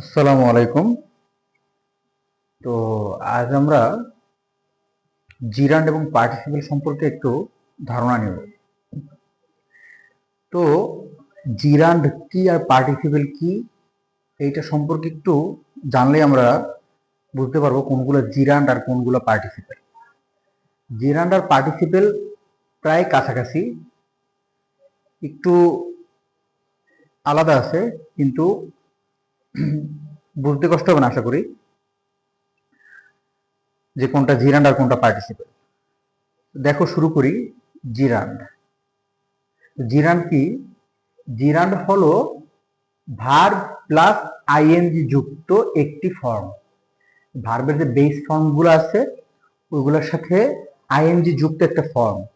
আসসালামু আলাইকুম। তো আজ আমরা জিরান্ড এবং পার্টিসিপেল সম্পর্কে একটু ধারণা নেব। তো জিরান্ড কি আর পার্টিসিপেল কি, এইটা সম্পর্কে একটু জানলে আমরা বুঝতে পারব কোনগুলো জিরান্ড আর কোনগুলো পার্টিসিপেল। জিরান্ড আর পার্টিসিপেল প্রায় কাছাকাছি, একটু আলাদা আছে, কিন্তু বুঝতে কষ্ট হবে না, আশা করি। যে কোনটা জিরান্ড আর কোনটা পার্টিসিপেল দেখো, শুরু করি জিরান্ড। জিরান্ড কি? জিরান্ড হলো ভার্ব প্লাস আইএনজি যুক্ত একটি ফর্ম। ভার্বের যে বেস ফর্মগুলো আছে, ওইগুলোর সাথে আইএনজি যুক্ত একটা ফর্ম।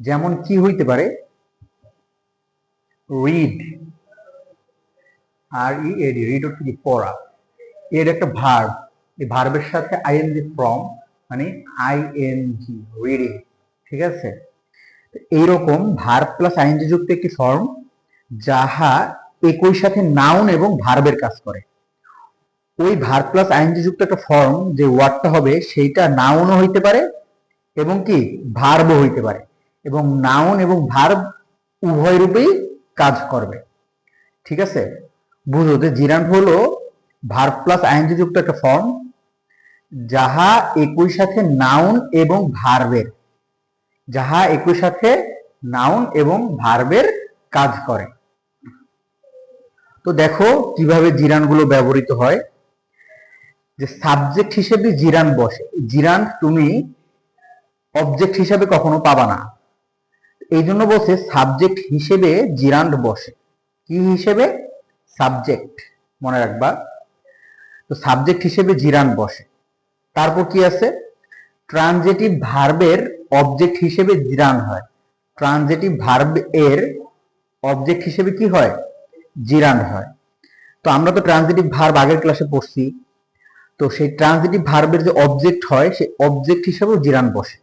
যেমন কি হইতে পারে? রিড। আর ই এডি রিড হচ্ছে কি পড়া এর একটা ভার্ব এই ভার্বের সাথে আইএনজি ফর্ম মানে আই এন আইএনজি রিডিং ঠিক আছে? এইরকম ভার্ব প্লাস আইএনজি যুক্ত একটি ফর্ম যাহা একই সাথে নাউন এবং ভার্বের কাজ করে। ওই ভার্ব প্লাস আইএনজি যুক্ত একটা ফর্ম যে ওয়ার্ডটা হবে, সেইটা নাউনও হইতে পারে এবং কি? ভার্বও হইতে পারে। এবং নাউন এবং ভার্ব উভয় রূপেই কাজ করবে। ঠিক আছে? বুঝো যে জিরান্ড হলো ভার্ব প্লাস আইএনজি যুক্ত একটা ফর্ম যাহা একই সাথে নাউন এবং ভার্বের যাহা একই সাথে নাউন এবং ভার্বের কাজ করে। তো দেখো কীভাবে জিরানগুলো ব্যবহৃত হয়। যে সাবজেক্ট হিসেবে জিরান বসে জিরান তুমি অবজেক্ট হিসেবে কখনো পাবা না। এই জন্য বসে সাবজেক্ট হিসেবে জিরান্ড বসে। কি হিসেবে? সাবজেক্ট মনে রাখবা। তো সাবজেক্ট হিসেবে জিরান বসে। তারপর কি আছে? ট্রানজেটিভ ভার্বের অবজেক্ট হিসেবে জিরান হয়। ট্রানজেটিভ ভার্ব এর অবজেক্ট হিসেবে কি হয়? জিরান হয়। তো আমরা তো ট্রানজেটিভ ভার্ব আগের ক্লাসে পড়ছি। তো সেই ট্রানজেটিভ ভার্বের যে অবজেক্ট হয়, সেই অবজেক্ট হিসেবেও জিরান বসে।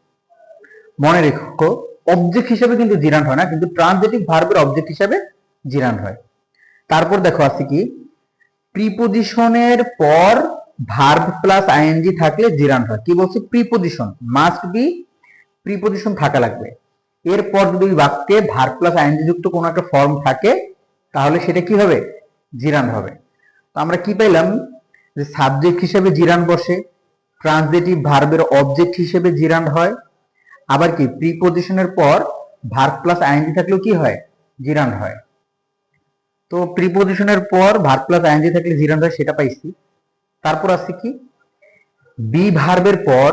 মনে রেখো অবজেক্ট হিসেবে কিন্তু জিরান হয় না, কিন্তু ট্রানজেটিভ ভার্বের অবজেক্ট হিসেবে জিরান হয়। তারপর দেখো আছে কি? প্রিপোজিশনের পর ভার্ব প্লাস আইএনজি থাকলে জিরান হয়। কি বলছে? প্রিপোজিশন মাস্ট বি প্রিপোজিশন থাকা লাগবে। এরপর যদি বাক্যে ভার্ব প্লাস আইএনজি যুক্ত কোনো একটা ফর্ম থাকে, তাহলে সেটা কি হবে? জিরান হবে। তো আমরা কি পেলাম যে সাবজেক্ট হিসেবে জিরান বসে ট্রান্সলেটিভ ভার্বের অবজেক্ট হিসেবে জিরান হয়। আবার কি? প্রিপোজিশনের পর ভার্ব প্লাস আইএনজি থাকলেও কি হয়? জিরান হয়। তো প্রিপোজিশনের পর ভার্ব প্লাস আইএনজি থাকলে জিরান হয় সেটা পাইছি। তারপর আছে কি? বি ভার্বের পর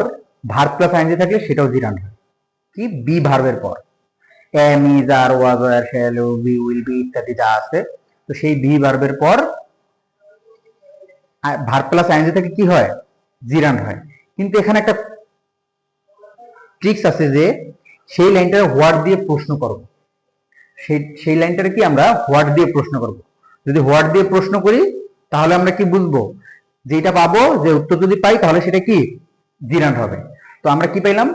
ভার্ব প্লাস আইএনজি থাকলে সেটাও জিরান হয় কি? বি ভার্বের পর। Am is are was R shall be will be ইত্যাদি যা আছে। তো সেই বি ভার্বের পর ভার্ব প্লাস আইএনজি থেকে কি হয়? জিরান হয়। কিন্তু এখানে একটা ট্রিক্স আছে যে, সেই লাইনটা হোয়াট দিয়ে প্রশ্ন করব সেই সেই লাইনটারে কি আমরা হোয়াট দিয়ে প্রশ্ন করব? যদি হোয়াট দিয়ে প্রশ্ন করি, তাহলে আমরা কি বুঝব? যেটা পাবো, যে উত্তর যদি পাই, তাহলে সেটা কি? জিরান হবে। তো আমরা কি পাইলাম?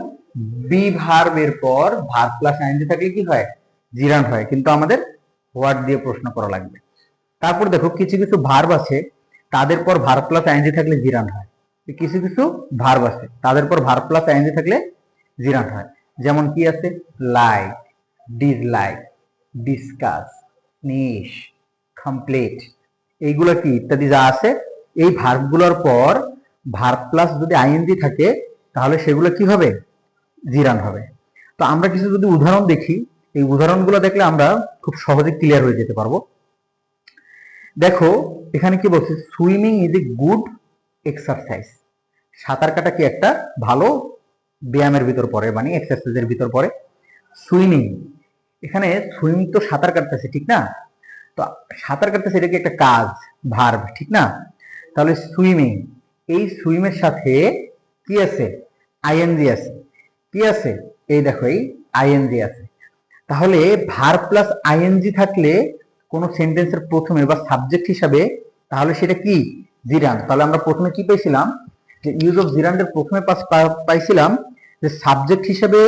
বি ভার্বের পর ভার্ব প্লাস আইনজি থাকলে কি হয়? জিরান হয়। কিন্তু আমাদের হোয়াট দিয়ে প্রশ্ন করা লাগবে। তারপর দেখো, কিছু কিছু ভার্ব আছে, তাদের পর ভার্ব প্লাস আইনজি থাকলে জিরান হয়। কিছু কিছু ভার্ব আছে, তাদের পর ভার্ব প্লাস আইনজি থাকলে জিরান হয়। যেমন কি আছে? লাইক ডিসলাইক ডিসকাস নিশ কমপ্লিট এইগুলো কি ইত্যাদি যা আছে, এই ভার্বগুলোর পর ভার্ব প্লাস যদি আইএনজি থাকে, তাহলে সেগুলো কি হবে? জিরান হবে। তো আমরা কিছু যদি উদাহরণ দেখি, এই উদাহরণগুলো দেখলে আমরা খুব সহজে ক্লিয়ার হয়ে যেতে পারব। দেখো, এখানে কি বলছে swimming is a good exercise সাঁতার কাটা কি একটা ভালো ব্যায়ামের ভিতর পড়ে মানে এক্সারসাইজের ভিতর পড়ে। সুইমিং এখানে সুইমিং তো সাঁতার কাটতেছে, ঠিক না? তো সাঁতার কাটতেছে এটা কি একটা কাজ? ভার্ব ঠিক না? তাহলে সুইমিং এই সুইমের সাথে কি আছে? আইএনজি আছে। কি আছে? এই দেখো, এই আইএনজি আছে। তাহলে ভার্ব প্লাস আইএনজি থাকলে কোন সেন্টেন্সের প্রথমে বা সাবজেক্ট হিসাবে তাহলে সেটা কি? জিরান তাহলে আমরা প্রথমে কি পেয়েছিলাম যে ইউজ অফ জিরানের প্রথমে পাইছিলাম যে সাবজেক্ট হিসাবে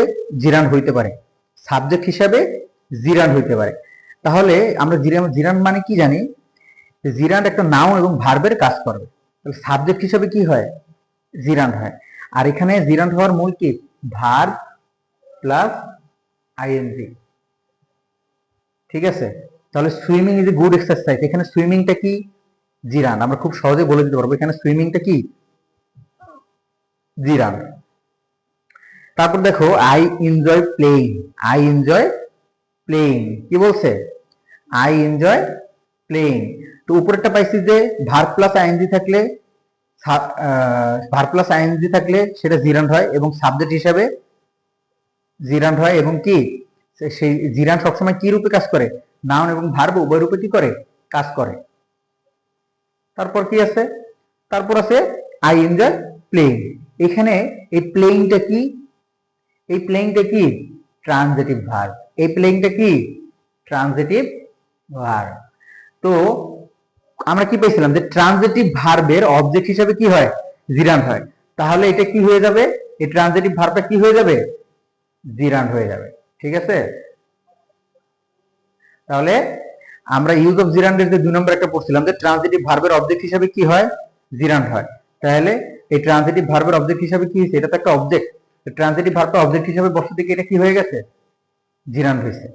জিরান হইতে পারে। সাবজেক্ট হিসাবে জিরান হইতে পারে। তাহলে আমরা জিরান জিরান মানে কি জানি? জিরান একটা নাউন এবং ভার্বের কাজ করবে। তাহলে সাবজেক্ট হিসাবে কি হয়? জিরান হয়। আর এখানে জিরান হওয়ার মূল কি? ভার্ব প্লাস আইএনজি ঠিক আছে? তাহলে swimming is a good exercise এখানে সুইমিংটা কি? জিরান। আমরা খুব সহজে বলে দিতে পারব। এখানে সুইমিংটা কি? জিরান। তারপর দেখো I enjoy playing I enjoy playing কি বলছে? আই এনজয় প্লেইং তো উপরেরটা পাইছি যে ভার প্লাস আইএনজি থাকলে ভার প্লাস আইএনজি থাকলে সেটা জিরান্ড হয় এবং সাবজেক্ট হিসাবে জিরান্ড হয় এবং কি? সেই জিরান সবসময় কি রূপে কাজ করে? নাউন এবং ভার্ব উভয় রূপে কি করে? কাজ করে। তারপর কি আছে? তারপর আছে আই এনজয় প্লেইং এখানে এই প্লেইংটা কি? এই প্লেইংটা কি? ট্রানজিটিভ ভার্ব এই প্লেইংটা কি? ট্রানজিটিভ ভার্ব তো আমরা কি পেয়েছিলাম? যে ট্রানজিটিভ ভার্বের অবজেক্ট হিসাবে কি হয়? জিরান হয়। তাহলে এটা কি হয়ে যাবে? এই ট্রানজিটিভ ভার্বটা কি হয়ে যাবে? জিরান হয়ে যাবে। ঠিক আছে? তাহলে আমরা ইউজ অফ জিরান্ডের যে দুই নম্বর একটা পড়ছিলাম, যে ট্রানজিটিভ ভার্বের অবজেক্ট হিসাবে কি হয়? জিরান্ড হয়। তাহলে এই ট্রানজিটিভ ভার্বের অবজেক্ট হিসাবে কি হয়েছে? এটা তো একটা অবজেক্ট ট্রানজিটিভ ভার্বটা অবজেক্ট হিসেবে বসতে থেকে এটা কি হয়ে গেছে? জিরান হয়েছে।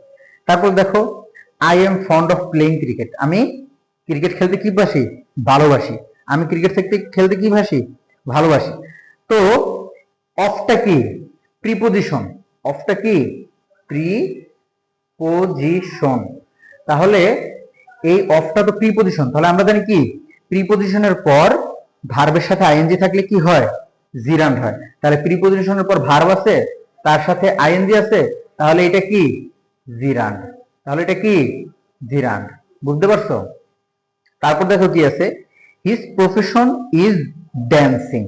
তারপর দেখো I am fond of playing cricket আমি ক্রিকেট খেলতে কি বাসি ভালোবাসি। আমি ক্রিকেট খেলতে খেলতে কি ভাসি? ভালোবাসি। তো অফটা কি? প্রিপোজিশন অফটা কি? প্রিপোজিশন তাহলে এই অফটা তো প্রিপোজিশন তাহলে আমরা জানি কি? প্রিপোজিশনের পর ভার্বের সাথে আইএনজি থাকলে কি হয়? জিরান্ড হয়। তাহলে প্রিপোজিশনের পর ভার্ব আছে, তার সাথে আইএনজি আছে, তাহলে এটা কি? জিরান্ড তাহলে এটা কি? জিরান্ড বুঝতে পারছ? তারপর দেখো কি আছে? His profession is dancing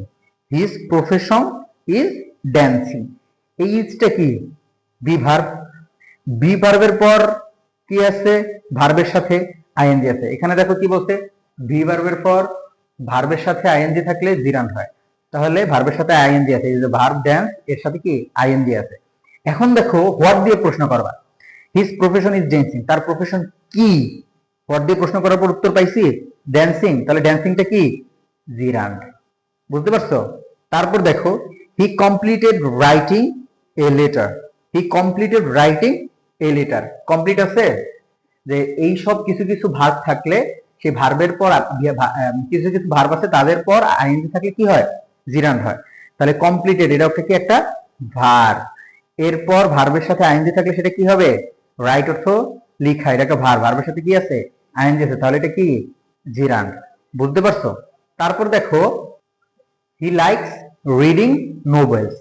his profession is dancing এই ইজটা কি? বি ভার্ব বি ভার্বের পর কি আছে? ভার্বের সাথে আইএনজি আছে। এখানে দেখো কি বলছে? ভি ভার্বের পর ভার্বের সাথে আইএনজি থাকলে জিরান হয়। তাহলে ভার্বের সাথে আইএনজি আছে, এই যে ভার্ব ড্যান্স এর সাথে কি আইএনজি আছে? এখন দেখো হোয়াট দিয়ে প্রশ্ন করবা। হিজ প্রফেশন ইজ ড্যান্সিং তার প্রফেশন কি? হোয়াট দিয়ে প্রশ্ন করার পর উত্তর পাইছি ড্যান্সিং তাহলে ড্যান্সিংটা কি? জিরান্ড বুঝতে পারছ? তারপর দেখো he completed writing a letter he completed writing a letter complete আছে? যে এই সব কিছু কিছু ভার্ব থাকলে, সেই ভার্বের পর কিছু কিছু ভার্ব আছে, তাদের পর আইএনজি থাকলে কি হয়? জিরান্ড হয়। তাহলে কমপ্লিটেড এটা হচ্ছে কি একটা ভার্ব এরপর ভার্বের সাথে আইএনজি থাকলে সেটা কি হবে? রাইট অর্থ লিখা। এটা একটা ভার্ব ভার্বের সাথে কি আছে? আইএনজি আছে। তাহলে এটা কি? জিরান। বুঝতে পারছ? তারপর দেখো হি লাইকস রিডিং নোবেলস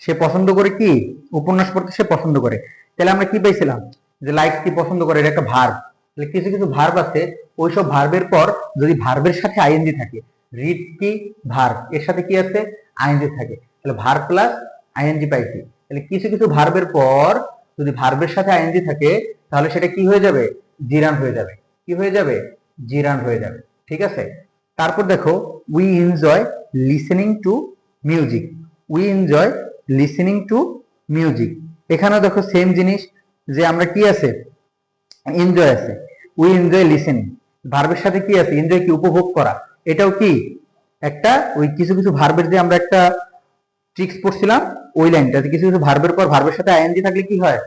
সে পছন্দ করে কি? উপন্যাস পড়তে সে পছন্দ করে। তাহলে আমরা কি পেয়েছিলাম যে লাইক কি পছন্দ করে? এটা একটা ভার্ব। তাহলে কিছু কিছু ভার্ব আছে। ওইসব ভার্বের পর যদি ভার্বের সাথে আইএনজি থাকে রিড কি ভার্ব এর সাথে কি আছে? আইএনজি থাকে। তাহলে ভার্ব প্লাস আইএনজি পাইছি তাহলে কিছু কিছু ভার্বের পর যদি ভার্বের সাথে আইএনজি থাকে, তাহলে সেটা কি হয়ে যাবে? জিরান হয়ে যাবে। কি হয়ে যাবে? জিরান হয়ে যাবে। ঠিক আছে? তারপর দেখো we enjoy listening to music we enjoy listening to music এখানেও দেখো সেম জিনিস, যে আমরা কি আছে? এনজয় আছে। উই এনজয় লিসেনিং ভার্বের সাথে কি আছে? এনজয় কি? উপভোগ করা। এটাও কি? একটা ওই কিছু কিছু ভার্বের যে আমরা একটা ট্রিক্স পড়ছিলাম, ওই লাইনটাতে কিছু কিছু ভার্বের পর ভার্বের সাথে আইএনজি থাকলে কি হয়?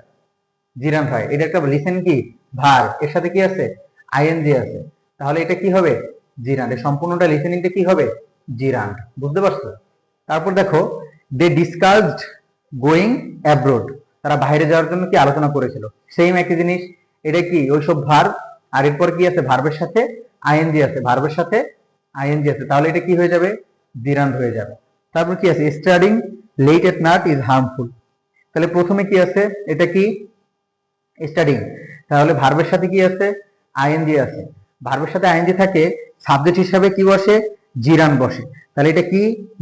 জিরান হয়। এটা একটা লিসেন কি? ভার এর সাথে কি আছে? আইএনজি আছে। তাহলে এটা কি হবে? জিরান এই সম্পূর্ণটা লিসেনিংটা কি হবে? জিরান বুঝতে পারছ? তারপর দেখো দে ডিসকাসড গোয়িং অ্যাব্রোড তারা বাইরে যাওয়ার জন্য কি আলোচনা করেছিল? সেম একই জিনিস। এটা কি? ওইসব ভার্ব আর এরপর কি আছে? ভার্বের সাথে আইএনজি আছে। ভার্বের সাথে আইএনজি আছে, তাহলে এটা কি হয়ে যাবে? জিরান হয়ে যাবে। তারপর কি আছে? Studying late at night is harmful তাহলে প্রথমে কি আছে? এটা কি? স্টাডিং তাহলে ভার্বের সাথে কি আছে? আইএনজি আছে। ভার্বের সাথে আইএনজি থাকে সাবজেক্ট হিসাবে কি বসে? জিরান বসে। তাহলে এটা কি?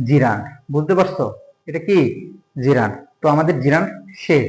জিরান বুঝতে পারছ? এটা কি? জিরান তো আমাদের জিরান শেষ।